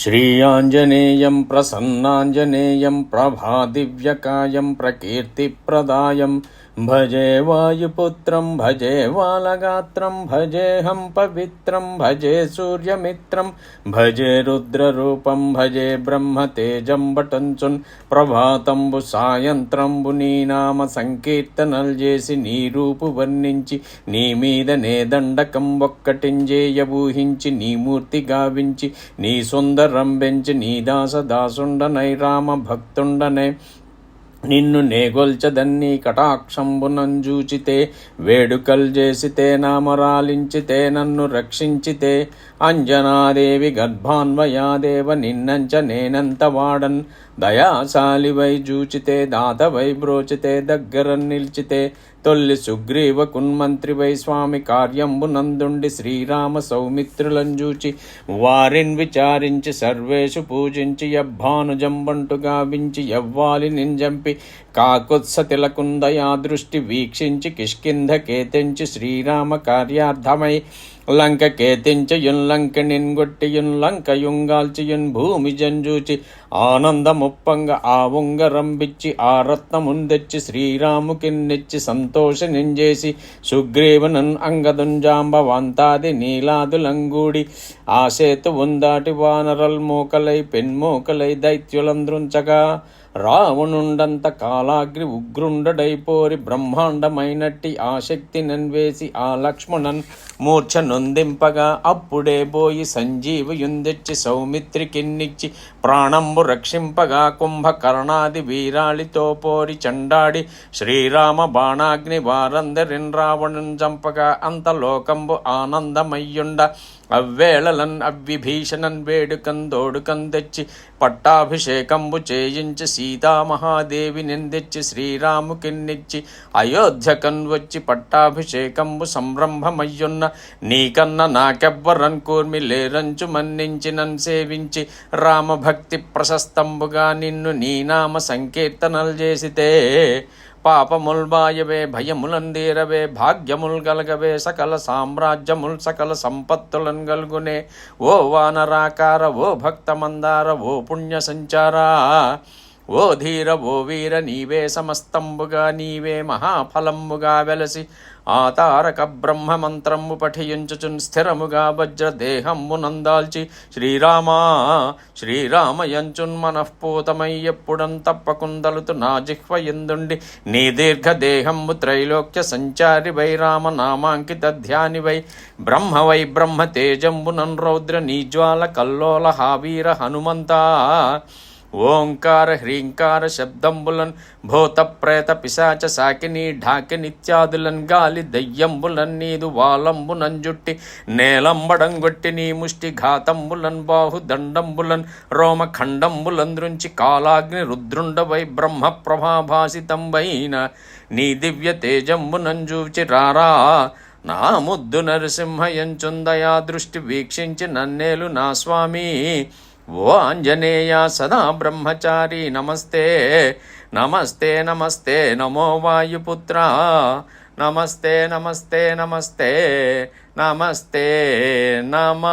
श्रीयाञ्जनेयं प्रसन्नाञ्जनेयं प्रभादिव्यकायं प्रकीर्तिप्रदायं भजे वायुपुत्रं भजे वालगात्रं भजेऽहं पवित्रं भजे सूर्यमित्रं भजे रुद्ररूपं भजे ब्रह्मतेजं బటంచున్ ప్రభాతంబు సాయంత్రంబు నీ నామ సంకీర్తనలు చేసి నీ రూపు వర్ణించి నీ మీద నే దండకం ఒక్కటింజేయ ఊహించి నీ మూర్తి గావించి నీ సుందరం పెంచి నీ దాస దాసుండనై రామ భక్తుండనై నిన్ను నేగొల్చదన్ని కటాక్షంబునంజూచితే వేడుకల్ చేసితే నామరాలించితే నన్ను రక్షించితే. అంజనాదేవి గర్భాన్వయాదేవ నిన్నంచ నేనంత వాడన్. దయాశాలివై జూచితే దాతవై బ్రోచితే దగ్గర నిలిచితే తొల్లి సుగ్రీవ కున్మంత్రివై స్వామి కార్యంబు నందుండి శ్రీరామ సౌమిత్రులంజూచి వారిన్ విచారించి సర్వేషు పూజించి యబ్బానుజంబంటు గావించి యవ్వాలి నింజంపి కాకుత్స తిలకుందయా దృష్టి వీక్షించి కిష్కింధ కేతించి శ్రీరామ కార్యార్థమై లంక కేతించ లంక నిన్గొట్టి యున్లంక యుంగాల్చి భూమి జంజూచి ఆనందముప్పంగ ఆ ఉంగరంబిచ్చి ఆ రత్నముందెచ్చి శ్రీరాముకిన్నెచ్చి సంతోష నింజేసి సుగ్రీవనన్ అంగదుంజాంబ వంతాది నీలాదులంగూడి ఆ సేతు ఉందాటి వానరల్ మోకలై పెన్మోకలై దైత్యులంద్రుంచగా రావణుండంత కాలాగ్రి ఉగ్రుండడైపోరి బ్రహ్మాండమైనట్టి ఆ శక్తి నన్వేసి ఆ లక్ష్మణన్ మూర్ఛ నొందింపగా అప్పుడే పోయి సంజీవయుందెచ్చి సౌమిత్రికిన్నిచ్చి ప్రాణంబు రక్షింపగా కుంభకర్ణాది వీరాళితో పోరి చండాడి శ్రీరామ బాణాగ్ని వారందరిన్ రావణుని చంపగా అంత లోకంబు ఆనందమయ్యుండ అవ్వేళలన్ అవ్విభీషణన్ వేడుకన్ దోడుకన్ తెచ్చి పట్టాభిషేకంబు చేయించి సీతామహాదేవి నిందెచ్చి శ్రీరాముకిన్నిచ్చి అయోధ్యకన్ వచ్చి పట్టాభిషేకంబు సంరంభమయ్యున్న నీకన్న నాకెవ్వరన్ కూర్మి లేరంచు మన్నించి నన్ సేవించి రామభక్తి ప్రశస్తంబుగా నిన్ను నీనామ సంకీర్తనలు చేసితే పాపముల్ బాయవే భయములందీరవే భాగ్యముల్ గలగవే సకల సామ్రాజ్యముల్ సకల సంపత్తులను గల్గునే. ఓ వానరాకార ఓ భక్తమందార ఓ పుణ్య సంచారా ఓ ధీర ఓ వీర నీవే సమస్తంబుగా నీవే మహాఫలంబుగా వెలసి ఆ తారక బ్రహ్మ మంత్రము పఠించుచున్ స్థిరముగా వజ్రదేహము నందాల్చి శ్రీరామా శ్రీరామయంచున్ మనఃపూతమై ఎప్పుడం తప్పకుందలుతు నా జిహ్వ ఎందుండి నీ దీర్ఘదేహము త్రైలోక్య సంచారి వై రామ నామాంకిత ధ్యాని వై బ్రహ్మ వై బ్రహ్మ తేజంబునన్ రౌద్ర నీజ్వాల కల్లోల హావీర హనుమంతా ఓంకార హ్రీంకార శబ్దంబులన్ భూత ప్రేత పిశాచ సాకిని ఢాకినిత్యాదులన్ గాలి దయ్యంబులన్ నీదు వాలంబునన్ జుట్టి నేలంబడంగొట్టి నీ ముష్టి ఘాతంబులన్ బాహు దండంబులన్ రోమ ఖండంబులంద్రుంచి కాలాగ్ని రుద్రుండవై బ్రహ్మ ప్రభాభాసితంబైన నీ దివ్య తేజంబునంజూచి రారా. నా ముద్దు నరసింహయంచుందయా దృష్టి వీక్షించి నన్నేలు నా స్వామి. ఓ ఆంజనేయ సదా బ్రహ్మచారి నమస్తే. నమస్తే నమస్తే నమో వాయుపుత్ర. నమస్తే నమస్తే నమస్తే నమస్తే నమ.